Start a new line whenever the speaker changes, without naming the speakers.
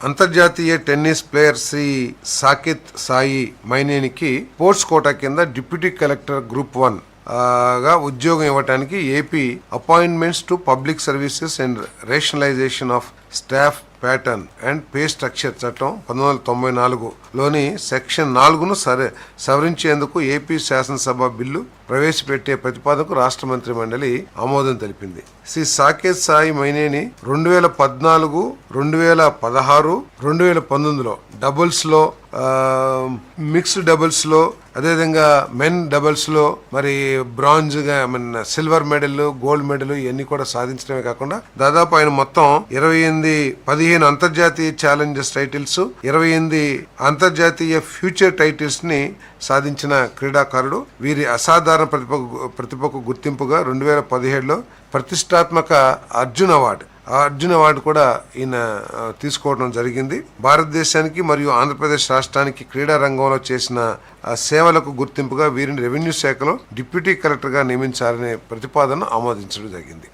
అంతర్జాతీయ tennis player Shri Saketh Sai మైనేనికి sports quota కింద డిప్యూటీ కలెక్టర్ గ్రూప్ వన్గా ఉద్యోగం ఇవ్వడానికి AP appointments to public services and rationalisation of staff pattern and pay structure చట్టం పంతొమ్మిది వందల తొంభై నాలుగులోని సెక్షన్ నాలుగును సరే సవరించేందుకు ఏపీ శాసనసభ బిల్లు ప్రవేశపెట్టే ప్రతిపాదనకు రాష్ట్ర మంత్రి మండలి ఆమోదం తెలిపింది. శ్రీ సాకేత్ సాయి మైనేని రెండు వేల పద్నాలుగు రెండు వేల పదహారు రెండు వేల పంతొమ్మిదిలో డబుల్స్లో మిక్స్డ్ డబుల్స్లో అదేవిధంగా మెన్ డబుల్స్లో మరి బ్రాంజ్గా I mean silver medal gold medal ఇవన్నీ కూడా సాధించడమే కాకుండా దాదాపు ఆయన మొత్తం ఇరవై ఎనిమిది పది పదిహేను అంతర్జాతీయ ఛాలెంజర్స్ టైటిల్స్ ఇరవై ఎనిమిది అంతర్జాతీయ ఫ్యూచర్ టైటిల్స్ని సాధించిన క్రీడాకారుడు. వీరి అసాధారణ ప్రతిభ ప్రతిభకు గుర్తింపుగా రెండు వేల పదిహేడులో ప్రతిష్టాత్మక అర్జున్ అవార్డు. ఆ అర్జున్ అవార్డు కూడా ఈయన తీసుకోవడం జరిగింది. భారతదేశానికి మరియు ఆంధ్రప్రదేశ్ రాష్ట్రానికి క్రీడా రంగంలో చేసిన సేవలకు గుర్తింపుగా వీరిని రెవెన్యూ శాఖలో డిప్యూటీ కలెక్టర్గా నియమించాలనే ప్రతిపాదన ఆమోదించడం జరిగింది.